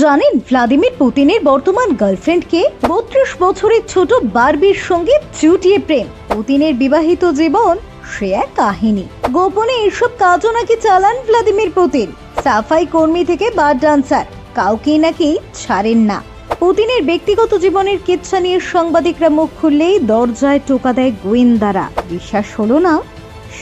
জানেন ভ্লাদিমির পুতিনের বর্তমান গার্লফ্রেন্ডকে বত্রিশ বছরের ছোট বারবির সঙ্গে চুটিয়ে প্রেম। পুতিনের বিবাহিত জীবন, সে এক কাহিনী। গোপনে এসব কাজও নাকি চালান ভ্লাদিমির পুতিন। সাফাই কর্মী থেকে বার ডান্সার কাউকেই নাকি ছাড়েন না। পুতিনের ব্যক্তিগত জীবনের কিচ্ছা নিয়ে সাংবাদিকরা মুখ খুললেই দরজায় টোকা দেয় গোয়েন্দারা। বিশ্বাস হলো না?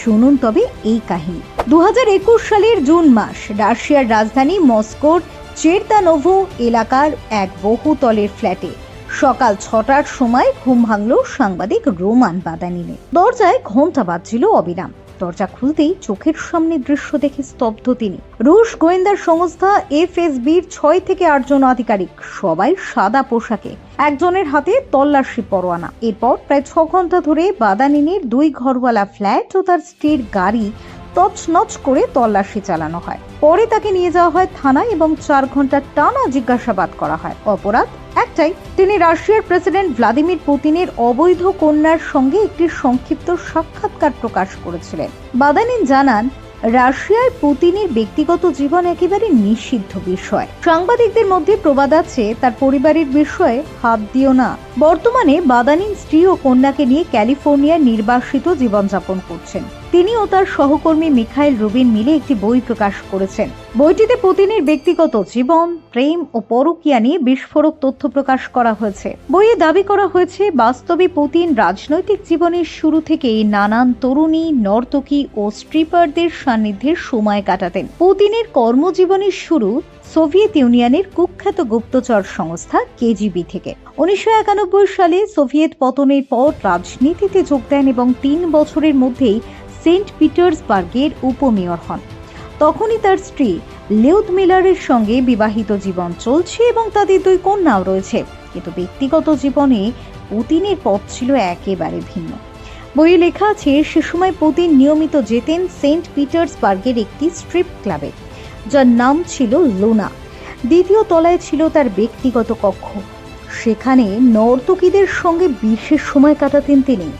শুনুন তবে এই কাহিনী। দু হাজার একুশ সালের জুন মাস, রাশিয়ার রাজধানী মস্কোর চেরতানোভো এলাকার এক বহুতলের ফ্ল্যাটে সকাল ছটার সময় ঘুম ভাঙল সাংবাদিক রোমান বাদানিনে। দরজায় ঘণ্টা বাজছিল অবিরাম। দরজা খুলতেই চোখের সামনে দৃশ্য দেখে স্তব্ধ তিনি। রুশ গোয়েন্দার সংস্থা এফএসবির ছয় থেকে আটজন আধিকারিক, সবাই সাদা পোশাকে, একজনের হাতে তল্লাশি পরোয়ানা। এরপর প্রায় ছ ঘণ্টা ধরে বাদানিনের দুই ঘরওয়ালা ফ্ল্যাট ও তার স্ত্রীর গাড়ি তছনছ করে তল্লাশি চালানো হয়। পরে তাকে নিয়ে যাওয়া হয় থানায় এবং চার ঘণ্টা টানা জিজ্ঞাসাবাদ করা হয়। অপরাধ একটাই, তিনি রাশিয়ার প্রেসিডেন্ট ভ্লাদিমির পুতিনের অবৈধ কন্যার সঙ্গে একটি সংক্ষিপ্ত সাক্ষাৎকার প্রকাশ করেছিলেন। বাদানিন জানান, রাশিয়ায় পুতিনের ব্যক্তিগত জীবন একেবারে নিষিদ্ধ বিষয়। সাংবাদিকদের মধ্যে প্রবাদ আছে, তার পরিবারের বিষয়ে হাত দিও না। বর্তমানে বাদানিন স্ত্রী ও কন্যাকে নিয়ে ক্যালিফোর্নিয়ার নির্বাসিত জীবনযাপন করছেন। তিনি ও তার সহকর্মী মিখাইল রুবিন মিলে একটি বই প্রকাশ করেছেন। বইটিতে পুতিনের ব্যক্তিগত জীবন, প্রেম ও পরকীয়া নিয়ে বিস্ফোরক তথ্য প্রকাশ করা হয়েছে। বইয়ে দাবি করা হয়েছে, বাস্তবে পুতিন রাজনৈতিক জীবনের শুরু থেকেই নানান তরুণী, নর্তকী ও স্ট্রিপারদের সান্নিধ্যের সময় কাটাতেন। পুতিনের কর্মজীবনের শুরু সোভিয়েত ইউনিয়নের কুখ্যাত গুপ্তচর সংস্থা কেজিবি থেকে। উনিশশো একানব্বই সালে সোভিয়েত পতনের পর রাজনীতিতে যোগ দেন এবং তিন বছরের মধ্যেই সেন্ট পিটার্সবার্গের উপমেয়র হন। তখনই তার স্ত্রী লিউথ মিলারের সঙ্গে বিবাহিত জীবন চলছে এবং তাদের দুই কন্যাও রয়েছে। কিন্তু ব্যক্তিগত জীবনে পুতিনের পথ ছিল একেবারে ভিন্ন। বইয়ে লেখা আছে, সে সময় পুতিন নিয়মিত যেতেন সেন্ট পিটার্সবার্গের একটি স্ট্রিপ ক্লাবে, যার নাম ছিল লুনা। দ্বিতীয় তলায় ছিল তার ব্যক্তিগত কক্ষ। সেখানে নর্তকীদের সঙ্গে বিশেষ সময় কাটাতেন তিনি।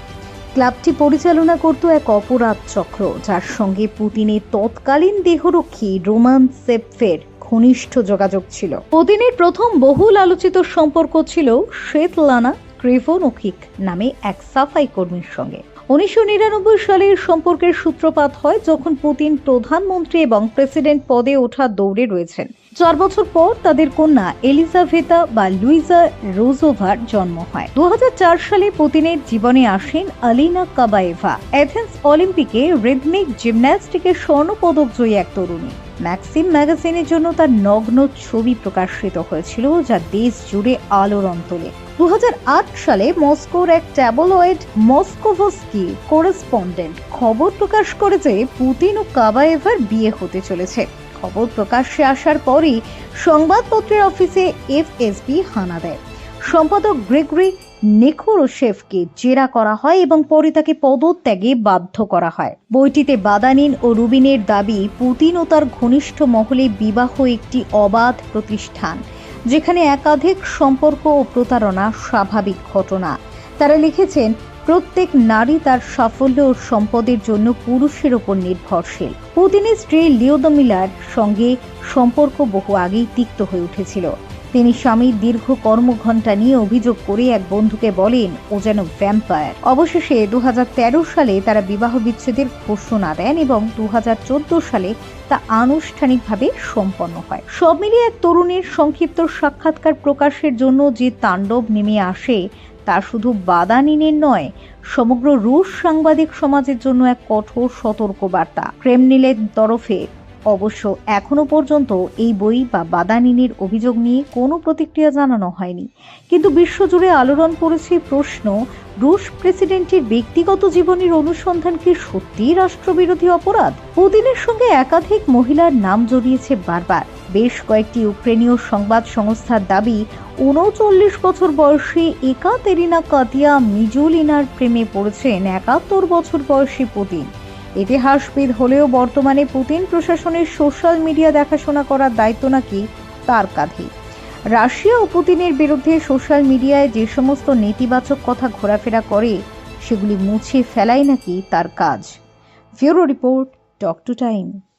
ক্লাবটি পরিচালনা করত এক অপরাধ চক্র, যার সঙ্গে পুতিনের তৎকালীন দেহরক্ষী রোমান সেপফের ঘনিষ্ঠ যোগাযোগ ছিল। পুতিনের প্রথম বহুল আলোচিত সম্পর্ক ছিল শ্বেতলানা ক্রেভোনোকিক নামে এক সাফাই কর্মীর সঙ্গে। উনিশশো নিরানব্বই সালের সম্পর্কের সূত্রপাত হয় যখন পুতিন প্রধানমন্ত্রী এবং প্রেসিডেন্ট পদে ওঠা দৌড়ে রয়েছেন। চার বছর পর তাদের কন্যা এলিজাভেতা বা লুইজা রোজোভার জন্ম হয়। দু হাজার চার সালে পুতিনের জীবনে আসেন আলিনা কাবায়েভা। এথেন্স অলিম্পিকে রিদমিক জিমন্যাস্টিকের স্বর্ণপদক জয়ী এক তরুণী। ম্যাক্সিম ম্যাগাজিনের জন্য তার নগ্ন ছবি প্রকাশিত হয়েছিল, যা দেশ জুড়ে আলোড়ন তোলে। দু সালে মস্কোর এক ট্যাবলয়েড মস্কোভস্কি করেসপন্ডেন্ট খবর প্রকাশ করে যে পুতিন ও কাবায়েভার বিয়ে হতে চলেছে। খবর প্রকাশ্যে আসার পরই সংবাদপত্রের অফিসে এফএসবি হানা দেয়। সম্পাদক গ্রেগরি নেখোরোশেফকে জেরা করা হয় এবং পরে তাকে পদত্যাগে বাধ্য করা হয়। বইটিতে বাদানিন ও রুবিনের দাবি, পুতিন ও তার ঘনিষ্ঠ মহলে বিবাহ একটি অবাধ প্রতিষ্ঠান, যেখানে একাধিক সম্পর্ক ও প্রতারণা স্বাভাবিক ঘটনা। তারা লিখেছেন, প্রত্যেক নারী তার সাফল্য ও সম্পদের জন্য পুরুষের ওপর নির্ভরশীল। পুতিনের স্ত্রী লিওদমিলার সঙ্গে সম্পর্ক বহু আগেই তিক্ত হয়ে উঠেছিল। তিনি স্বামীর দীর্ঘ কর্মঘণ্টা নিয়ে অভিযোগ করে এক বন্ধুকে বলেন, ও যেন ভ্যাম্পায়ার অবশেষে দু হাজার তেরো সালে তারা বিবাহ বিচ্ছেদের ঘোষণা দেন এবং দু হাজার চোদ্দ সালে তা আনুষ্ঠানিকভাবে সম্পন্ন হয়। সব মিলিয়ে এক তরুণীর সংক্ষিপ্ত সাক্ষাৎকার প্রকাশের জন্য যে তাণ্ডব নেমে আসে, তা শুধু বাদানিনের নয়, সমগ্র রুশ সাংবাদিক সমাজের জন্য এক কঠোর সতর্কবার্তা। ক্রেমনিলের তরফে অবশ্য এখনও পর্যন্ত এই বই বা বাদানিনীর অভিযোগ নিয়ে কোনো প্রতিক্রিয়া জানানো হয়নি। কিন্তু বিশ্বজুড়ে আলোড়ন করেছে প্রশ্ন, রুশ প্রেসিডেন্টের ব্যক্তিগত জীবনের অনুসন্ধান কি সত্যিই রাষ্ট্রবিরোধী অপরাধ? পুতিনের সঙ্গে একাধিক মহিলার নাম জড়িয়েছে বারবার। বেশ কয়েকটি ইউক্রেনীয় সংবাদ সংস্থার দাবি উনচল্লিশ বছর বয়সী একাতেরিনা কাতিয়া মিজুলিনার প্রেমে পড়েছেন একাত্তর বছর বয়সী পুতিন। ইতিহাসবিদ হলেও বর্তমানে পুতিন প্রশাসনের সোশ্যাল মিডিয়া দেখাশোনা করার দায়িত্ব নাকি তার কাঁধে। রাশিয়া ও পুতিনের বিরুদ্ধে সোশ্যাল মিডিয়ায় যে সমস্ত নেতিবাচক কথা ঘোরাফেরা করে, সেগুলি মুছে ফেলাই নাকি তার কাজ। ফিউরো রিপোর্ট টক টু টাইম।